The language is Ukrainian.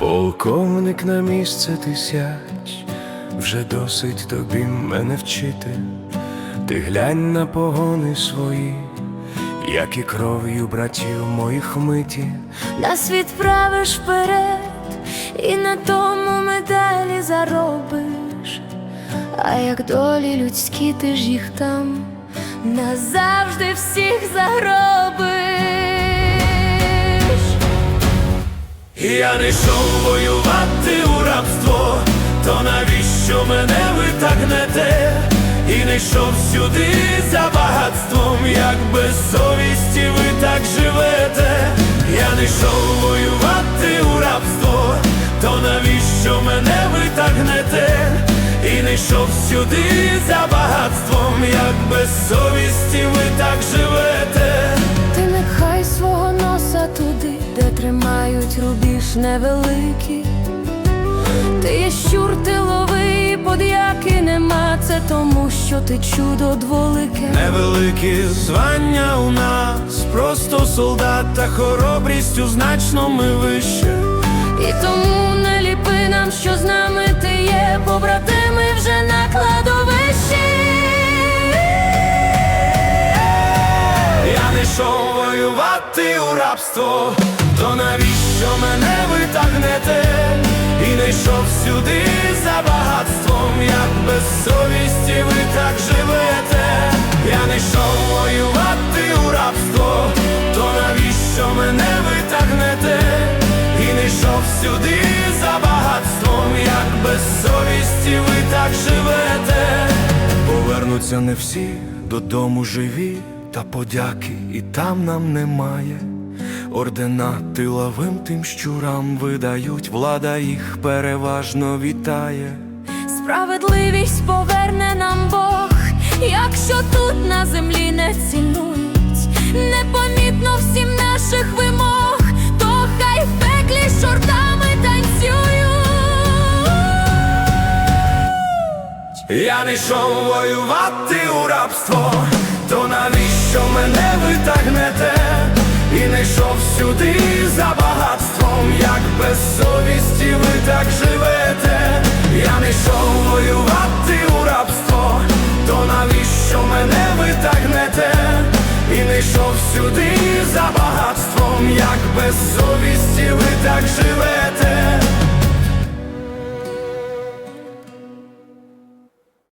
Полковник на місце ти сядь, вже досить тобі мене вчити. Ти глянь на погони свої, як і кров'ю братів моїх миті. Нас відправиш вперед, і на тому медалі заробиш. А як долі людські, ти ж їх там назавжди всіх загробиш. Я не йшов воювати у рабство, то навіщо мене ви так гнете? І не йшов сюди за багатством, як без совісті ви так живете. Я не йшов воювати у рабство, то навіщо мене ви так гнете? І не йшов сюди за багатством, як без совісті ви так живете. Тримають рубіж невеликий. Ти є щур тиловий, подяки нема, це тому, що ти чудо дволике. Невеликі звання у нас, просто солдат та хоробрістю значно ми вище. І тому не ліпи нам, що з нами ти є, побратими вже на кладовищі. Я не йшов воювати у рабство, то навіщо мене ви так гнете? І не йшов сюди за багатством, як без совісті ви так живете. Я не йшов воювати у рабство, то навіщо мене ви так гнете? І не йшов сюди за багатством, як без совісті ви так живете. Повернуться не всі додому живі, та подяки і там нам немає. Ордена тиловим тим щурам видають, влада їх переважно вітає. Справедливість поверне нам Бог, якщо тут на землі не цінують, непомітно всім наших вимог, то хай в пеклі з чортами танцюють. Я не йшов воювати у рабство, І йшов сюди за багатством, як без совісті ви так живете. Я не йшов воювати у рабство, то навіщо мене ви так? І не йшов сюди за багатством, як без совісті ви так живете.